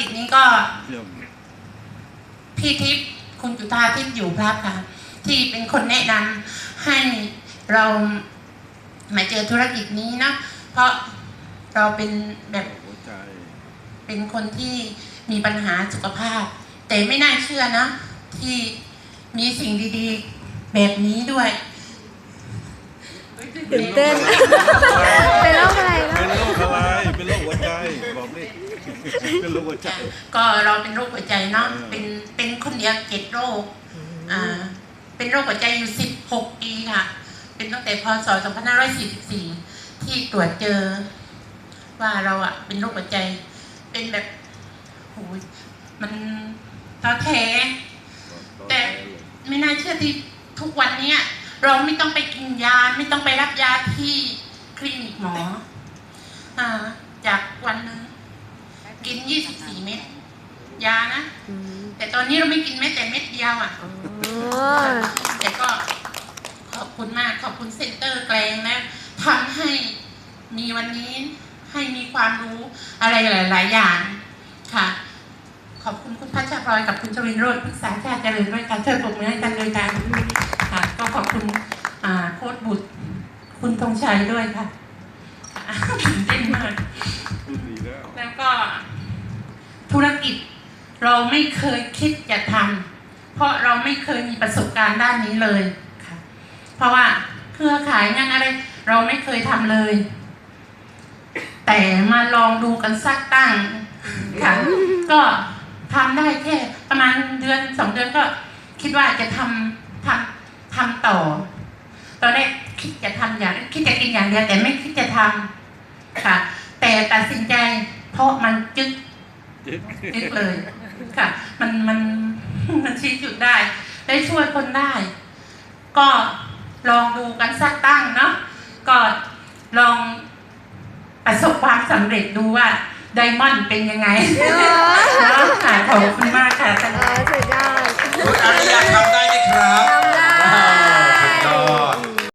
กิจนี้ก็เยี่ยมพี่ทิพย์คุณจุธาทิพย์อยู่พลับค่ะ ที่เป็นคนแนะนำให้เรามาเจอธุรกิจนี้นะเพราะเราเป็นแบบหัวใจเป็นคนที่มีปัญหาสุขภาพ แต่ไม่น่าเชื่อนะ ที่มีสิ่งดีๆ แบบนี้ด้วยตื่นเต้นเป็นโรคอะไรเป็นแล้วโร เป็นโรคหัวใจ ก็เราเป็นโรคหัวใจเนาะเออเป็นเป็นคนเดียวเจ็ดโรคอ่าเป็นโรคหัวใจอยู่สิบหกปีค่ะ เป็นตั้งแต่พศ2544ที่ตรวจเจอ ว่าเราอะเป็นโรคหัวใจ เป็นแบบโหยมันท้อแท้แต่ไม่น่าเชื่อที่ทุกวันเนี้ยเราไม่ต้องไปกินยาไม่ต้องไปรับยาที่คลินิกหมอ อ่า จากวันหนึง กิน24เม็ดยานะอืมแต่ตอนนี้เราไม่กินแม้แต่เม็ดเดียวอะอ๋อแต่ก็ขอบคุณมากขอบคุณเซ็นเตอร์แกลงนะทำให้มีวันนี้ให้มีความรู้อะไรหลาย ๆ อย่างค่ะ ขอบคุณคุณพัชรพลอยกับคุณชวินโรจน์ปรึกษาชาติเจริญด้วยการเชิญปรบมือให้กันเลยกันค่ะก็ขอบคุณอ่าโค้ดบุตร คุณธงชัยด้วยค่ะ กิจ เราไม่เคยคิดจะทำเพราะเราไม่เคยมีประสบการณ์ด้านนี้เลยค่ะ เพราะว่าเครือข่ายงานอะไร เราไม่เคยทำเลย แต่มาลองดูกันสักตั้งค่ะ ก็ทำได้แค่ประมาณเดือนสองเดือนก็คิดว่าจะทำทำทำต่อ ตอนแรกคิดจะทำอย่างคิดจะกินอย่างเดียวแต่ไม่คิดจะทำค่ะ แต่ตัดสินใจเพราะมัน จึกจิ๊กจึกเลยค่ะ มันมันมันชี้จุดได้ ได้ช่วยคนได้ ก็ลองดูกันสักตั้งเนาะก็ลองประสบความสำเร็จดูว่าไดมอนด์เป็นยังไง